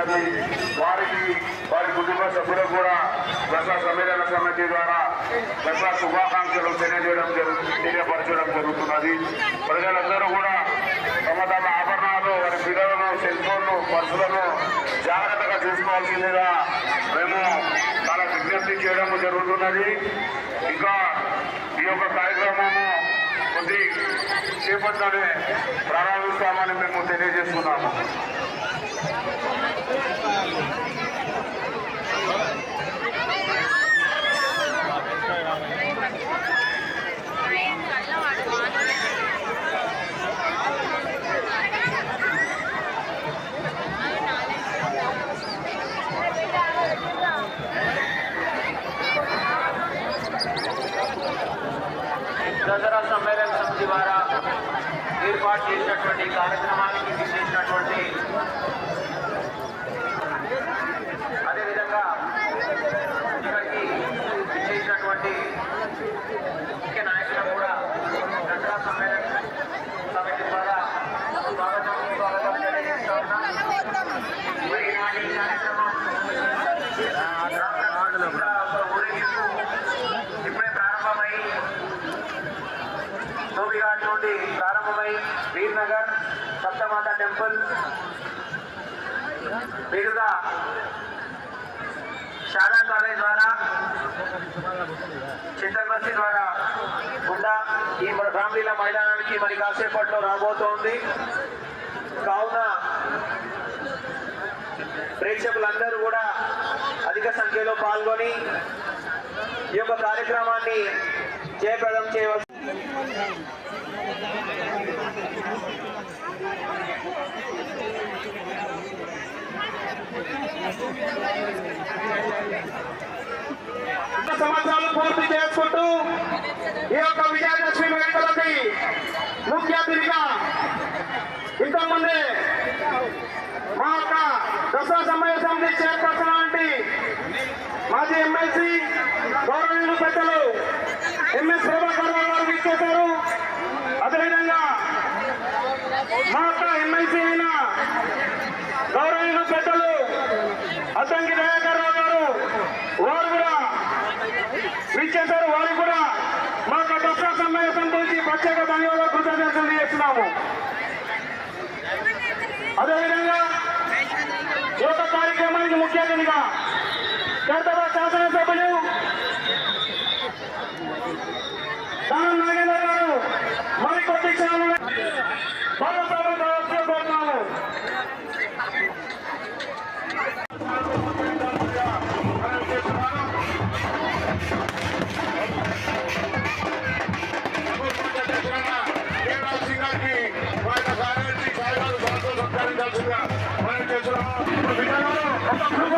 ఉన్నది. వారికి వారి కుటుంబ సభ్యులకు కూడా దసరా సమ్మేళన సమితి ద్వారా దసరా శుభాకాంక్షలు తెలియజేయడం జరుగుతుంది తెలియపరచడం జరుగుతున్నది. ప్రజలందరూ కూడా తమ తమ ఆభరణాలు వారి పిల్లలను సెల్ ఫోన్లు పర్సులను జాగ్రత్తగా చూసుకోవాల్సిందిగా మేము చాలా విజ్ఞప్తి చేయడం జరుగుతున్నది. ఇంకా ఈ యొక్క కార్యక్రమము కొద్ది చేపట్లోనే ప్రారంభిస్తామని మేము తెలియజేస్తున్నాము. ద్వారా ఏర్పాటు చేసినటువంటి ఈ కార్యక్రమానికి విశేషించినటువంటి నుండి ప్రారంభమై వీర్నగర్ సప్తమాత టెంపుల్ మీదుగా శారదా కాలేజ్ ద్వారా చింతల్బస్తి ద్వారా గుండా ఈ మన ఫ్యామిలీల మైదానానికి మరి కాసేపట్లో రాబోతోంది. కావున ప్రేక్షకులందరూ కూడా అధిక సంఖ్యలో పాల్గొని ఈ యొక్క కార్యక్రమాన్ని జయప్రదం చేయవలసి సంవత్సరాలు పూర్తి చేసుకుంటూ ఈ యొక్క విజయదశమి వేడుకలకి ముఖ్య అతిథిగా ఇంతకుముందే మా యొక్క దసరా సమయ సమితి చైర్పర్సన్ వంటి మాజీ ఎమ్మెల్సీ గౌరవనీయులు పెద్దలు Thank you.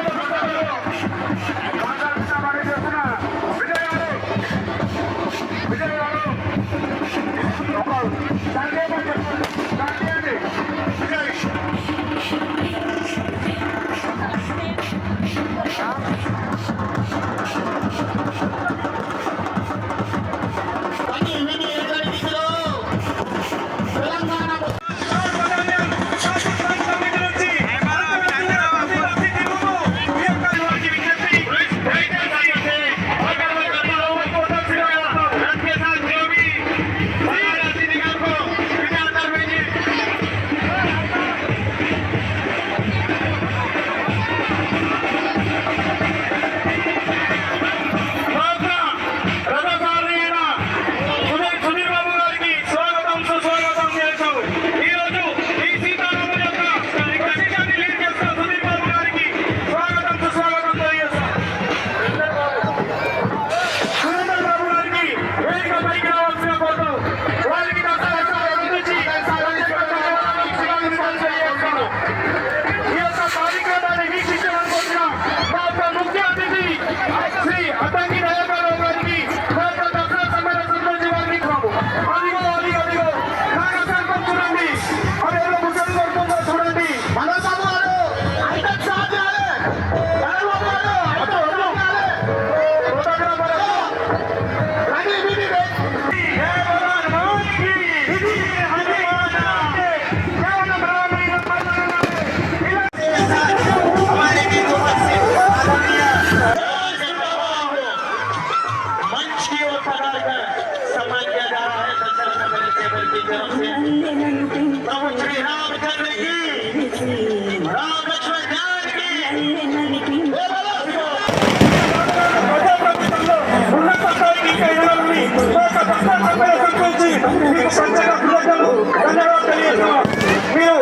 మీరు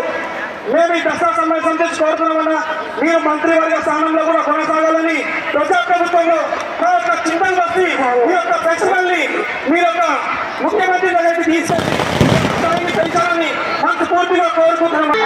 మేము ఈ దసరా సమయం సంతరించి కోరుతున్నామన్నా మంత్రి మంత్రివర్గ స్థానంలో కూడా కొనసాగాలని ప్రజా ప్రభుత్వంలో మా యొక్క చింతన వచ్చి మీ యొక్క ఫెస్టివల్ మీ యొక్క ముఖ్యమంత్రి దగ్గరికి తీసుకొని పెంచాలని మనకు పూర్తిగా కోరుకుంటున్నాం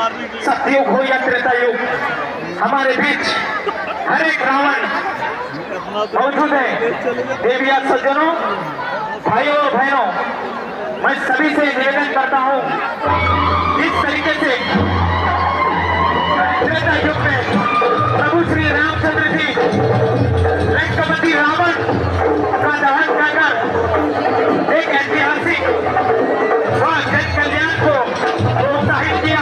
सतयुग हो या त्रेता युग हमारे बीच हर एक रावण मौजूद है। देविया सज्जनों, भाइयों और बहनों, मैं सभी से निवेदन करता हूँ, इस तरीके से त्रेता युग में प्रभु श्री रामचंद्र जी लंकपति रावण का दहन कर एक ऐतिहासिक व जन कल्याण को प्रोत्साहित किया।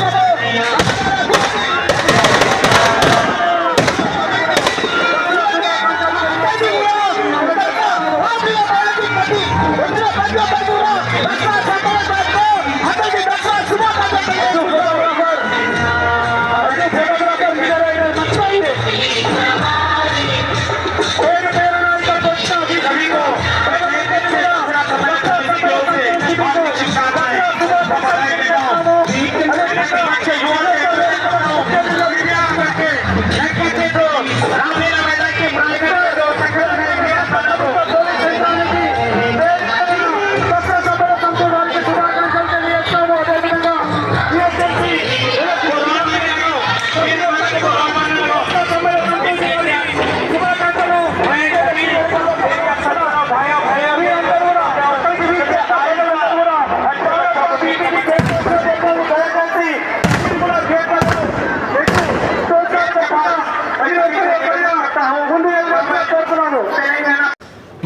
সালে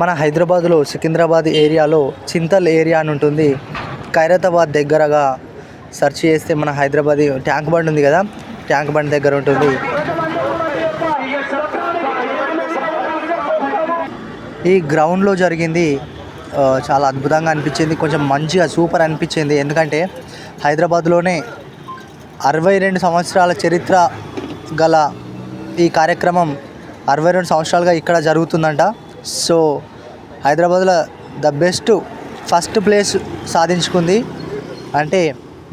మన హైదరాబాద్లో సికింద్రాబాద్ ఏరియాలో చింతల్ ఏరియా అని ఉంటుంది. ఖైరతాబాద్ దగ్గరగా సెర్చ్ చేస్తే మన హైదరాబాద్ ట్యాంక్ బండ్ ఉంది కదా? ట్యాంక్ బండ్ దగ్గర ఉంటుంది. ఈ గ్రౌండ్లో జరిగింది చాలా అద్భుతంగా అనిపించింది. కొంచెం మంచిగా సూపర్ అనిపించింది. ఎందుకంటే హైదరాబాద్లోనే అరవై రెండు సంవత్సరాల చరిత్ర గల ఈ కార్యక్రమం అరవై రెండు సంవత్సరాలుగా ఇక్కడ జరుగుతుందంట. సో హైదరాబాద్లో ద బెస్ట్ ఫస్ట్ ప్లేస్ సాధించుకుంది. అంటే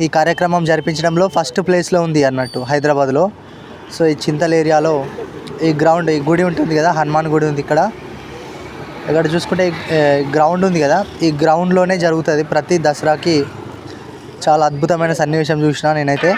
ఈ కార్యక్రమం జరిపించడంలో ఫస్ట్ ప్లేస్లో ఉంది అన్నట్టు హైదరాబాద్లో. సో ఈ చింతల్ ఏరియాలో ఈ గ్రౌండ్ ఈ గుడి ఉంటుంది కదా హనుమాన్ గుడి ఉంది ఇక్కడ. ఇక్కడ చూసుకుంటే గ్రౌండ్ ఉంది కదా ఈ గ్రౌండ్లోనే జరుగుతుంది ప్రతి దసరాకి. చాలా అద్భుతమైన సన్నివేశం చూసిన నేనైతే.